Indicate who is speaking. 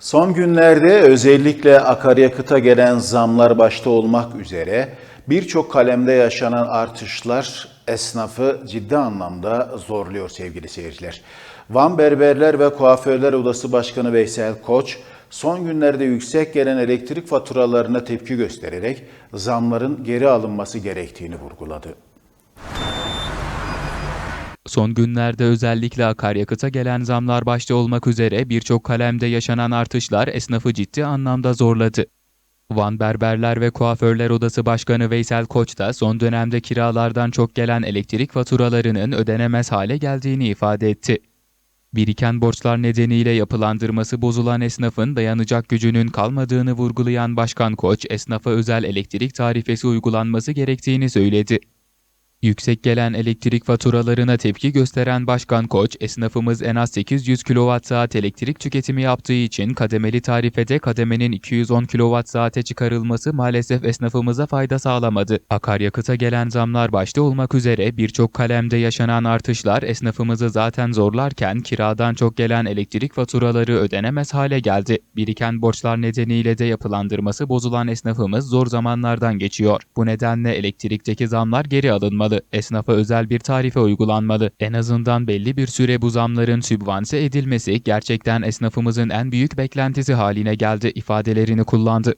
Speaker 1: Son günlerde özellikle akaryakıta gelen zamlar başta olmak üzere birçok kalemde yaşanan artışlar esnafı ciddi anlamda zorluyor sevgili seyirciler. Van Berberler ve Kuaförler Odası Başkanı Veysel Koç, son günlerde yüksek gelen elektrik faturalarına tepki göstererek zamların geri alınması gerektiğini vurguladı.
Speaker 2: Son günlerde özellikle akaryakıta gelen zamlar başta olmak üzere birçok kalemde yaşanan artışlar esnafı ciddi anlamda zorladı. Van Berberler ve Kuaförler Odası Başkanı Veysel Koç da son dönemde kiralardan çok gelen elektrik faturalarının ödenemez hale geldiğini ifade etti. Biriken borçlar nedeniyle yapılandırması bozulan esnafın dayanacak gücünün kalmadığını vurgulayan Başkan Koç, esnafa özel elektrik tarifesi uygulanması gerektiğini söyledi. Yüksek gelen elektrik faturalarına tepki gösteren Başkan Koç, esnafımız en az 800 kWh elektrik tüketimi yaptığı için kademeli tarifede kademenin 210 kWh'e çıkarılması maalesef esnafımıza fayda sağlamadı. Akaryakıta gelen zamlar başta olmak üzere birçok kalemde yaşanan artışlar esnafımızı zaten zorlarken kiradan çok gelen elektrik faturaları ödenemez hale geldi. Biriken borçlar nedeniyle de yapılandırması bozulan esnafımız zor zamanlardan geçiyor. Bu nedenle elektrikteki zamlar geri alınmalı. Esnafa özel bir tarife uygulanmalı. En azından belli bir süre bu zamların sübvanse edilmesi gerçekten esnafımızın en büyük beklentisi haline geldi ifadelerini kullandı.